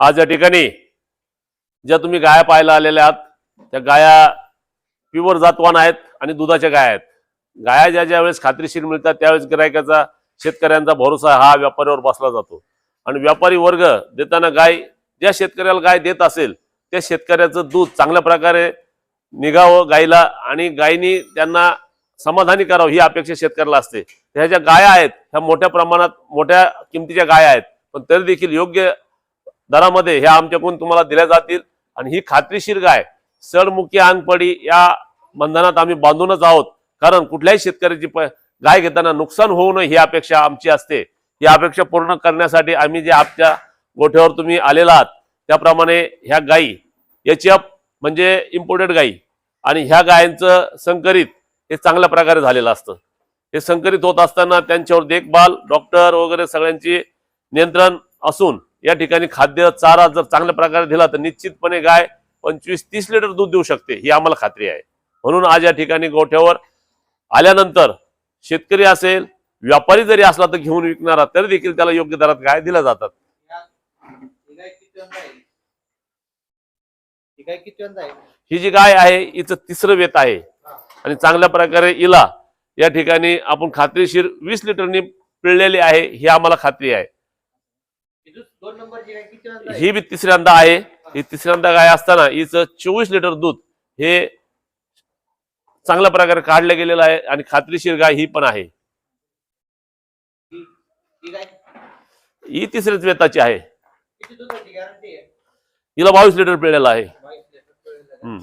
आज या ठिकाणी ज्या तुम्ही गाया पाहायला आलेल्या आहात त्या गाया प्युअर जातवान आहेत आणि दुधाच्या गाया आहेत. गाया ज्या ज्या वेळेस खात्रीशीर मिळतात त्यावेळेस गिरायकाचा शेतकऱ्यांचा भरोसा हा व्यापाऱ्यावर बसला जातो. आणि व्यापारी वर्ग देताना गाय ज्या शेतकऱ्याला गाय देत असेल त्या शेतकऱ्याचं दूध चांगल्या प्रकारे निघावं गायीला आणि गायीनी त्यांना समाधानी करावं ही अपेक्षा शेतकऱ्याला असते. ह्या ज्या गाया आहेत ह्या मोठ्या प्रमाणात मोठ्या किमतीच्या गाया आहेत पण तरी देखील योग्य दरामध्ये ह्या आमच्याकडून तुम्हाला दिल्या जातील. आणि ही खात्रीशीर गाय सडमुखी आनपडी या बंधनात आम्ही बांधूनच आहोत. कारण कुठल्याही शेतकऱ्याची गाय घेताना नुकसान होऊ नये ही अपेक्षा आमची असते. ही अपेक्षा पूर्ण करण्यासाठी आम्ही जे आमच्या गोठ्यावर तुम्ही आलेला आहात त्याप्रमाणे ह्या गायी एच म्हणजे इम्पोर्टेड गायी आणि ह्या गायांचं संकरित हे चांगल्या प्रकारे झालेलं असतं. हे संकरित होत असताना त्यांच्यावर देखभाल डॉक्टर वगैरे सगळ्यांची नियंत्रण असून या ठिकाणी खाद्य चारा जर चांगल्या प्रकारे दिला तर निश्चितपणे गाय पंचवीस तीस लिटर दूध देऊ शकते ही आम्हाला खात्री आहे. म्हणून आज या ठिकाणी गोठ्यावर आल्यानंतर शेतकरी असेल व्यापारी जरी असला तर घेऊन विकणारा तरी देखील त्याला योग्य दरात गाय दिल्या जातात. ही जी गाय आहे हिचं तिसरं वेत आहे. आणि चांगल्या प्रकारे इला या ठिकाणी आपण खात्रीशीर वीस लिटरनी पिळलेली आहे ही आम्हाला खात्री आहे. ही बी तिसऱ्यांदा आहे. ही तिसऱ्यांदा गाय असताना हिचं चोवीस लिटर दूध हे चांगल्या प्रकारे काढलं गेलेलं आहे आणि खात्रीशीर गाय ही पण आहे. ही ही तिसऱ्याच वेताची आहे. हिला बावीस लिटर पिळलेलं आहे. हम्म.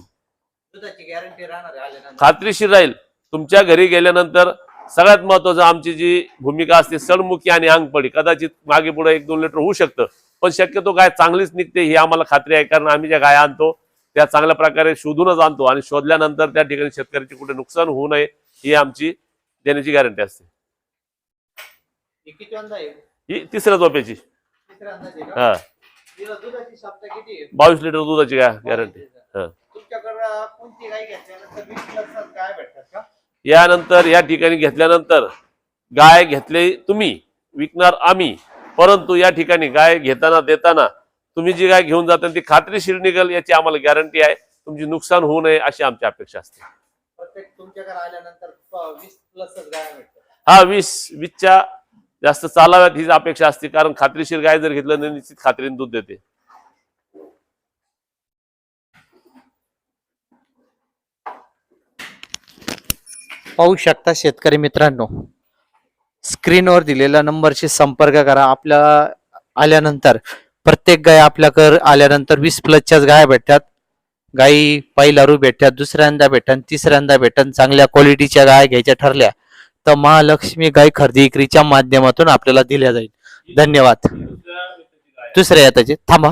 खात्रीशीर राहील. तुमच्या घरी गेल्यानंतर सगळ्यात महत्वाचं आमची जी भूमिका असते सडमुखी आणि अंगपडी कदाचित मागे पुढे एक दोन लिटर होऊ शकतं. पण शक्यतो गाय चांगलीच निघते ही आम्हाला खात्री आहे. कारण आम्ही ज्या गाय आणतो त्या चांगल्या प्रकारे शोधूनच आणतो. आणि शोधल्यानंतर त्या ठिकाणी शेतकऱ्याचे कुठे नुकसान होऊ नये ही आमची देण्याची गॅरंटी असते. ही तिसऱ्या का? हा. बावीस लिटर दुधाची गॅरंटी हा. यानंतर या ठिकाणी घेतल्यानंतर गाय घेतले तुम्ही विकणार आम्ही. परंतु या ठिकाणी गाय घेताना देताना तुम्ही जी गाय घेऊन जाता ती खात्रीशीर निघेल याची आम्हाला गॅरंटी आहे. तुमची नुकसान होऊ नये अशी आमची अपेक्षा असते. हा वीस वीसच्या जास्त चालाव्यात हीच अपेक्षा असते. कारण खात्रीशीर गाय जर घेतलं तर निश्चित खात्रीने दूध देते. पाहू शकता शेतकरी मित्रांनो. स्क्रीनवर दिलेल्या नंबरशी संपर्क करा. आपल्या आल्यानंतर प्रत्येक गाय आपल्याकडे आल्यानंतर वीस प्लसच्याच गाय भेटतात. गायी पहिलारू भेटतात दुसऱ्यांदा भेटन तिसऱ्यांदा भेटन चांगल्या क्वालिटीच्या गाय घ्यायच्या ठरल्या तर महालक्ष्मी गाय खरेदी विक्रीच्या माध्यमातून आपल्याला दिल्या जाईल. धन्यवाद. दुसऱ्या याताचे थांबा.